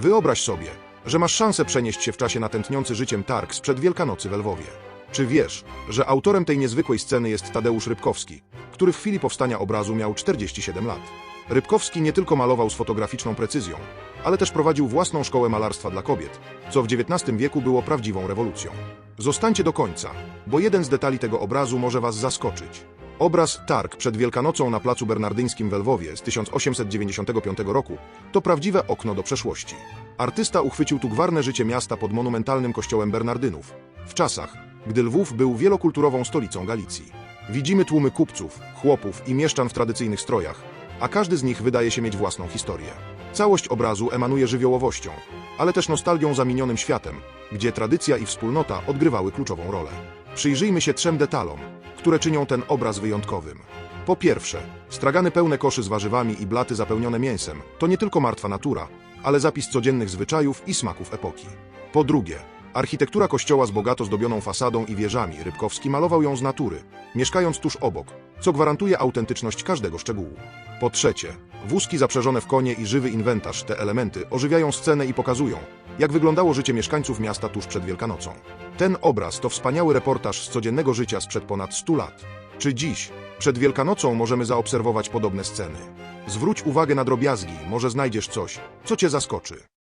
Wyobraź sobie, że masz szansę przenieść się w czasie na tętniący życiem targ sprzed Wielkanocy w Lwowie. Czy wiesz, że autorem tej niezwykłej sceny jest Tadeusz Rybkowski, który w chwili powstania obrazu miał 47 lat? Rybkowski nie tylko malował z fotograficzną precyzją, ale też prowadził własną szkołę malarstwa dla kobiet, co w XIX wieku było prawdziwą rewolucją. Zostańcie do końca, bo jeden z detali tego obrazu może Was zaskoczyć. Obraz Targ przed Wielkanocą na Placu Bernardyńskim w Lwowie z 1895 roku to prawdziwe okno do przeszłości. Artysta uchwycił tu gwarne życie miasta pod monumentalnym kościołem Bernardynów, w czasach, gdy Lwów był wielokulturową stolicą Galicji. Widzimy tłumy kupców, chłopów i mieszczan w tradycyjnych strojach, a każdy z nich wydaje się mieć własną historię. Całość obrazu emanuje żywiołowością, ale też nostalgią za minionym światem, gdzie tradycja i wspólnota odgrywały kluczową rolę. Przyjrzyjmy się trzem detalom, które czynią ten obraz wyjątkowym. Po pierwsze, stragany pełne koszy z warzywami i blaty zapełnione mięsem to nie tylko martwa natura, ale zapis codziennych zwyczajów i smaków epoki. Po drugie, architektura kościoła z bogato zdobioną fasadą i wieżami Rybkowski malował ją z natury, mieszkając tuż obok, co gwarantuje autentyczność każdego szczegółu. Po trzecie, wózki zaprzężone w konie i żywy inwentarz, te elementy ożywiają scenę i pokazują, jak wyglądało życie mieszkańców miasta tuż przed Wielkanocą. Ten obraz to wspaniały reportaż z codziennego życia sprzed ponad 100 lat. Czy dziś, przed Wielkanocą, możemy zaobserwować podobne sceny? Zwróć uwagę na drobiazgi, może znajdziesz coś, co Cię zaskoczy.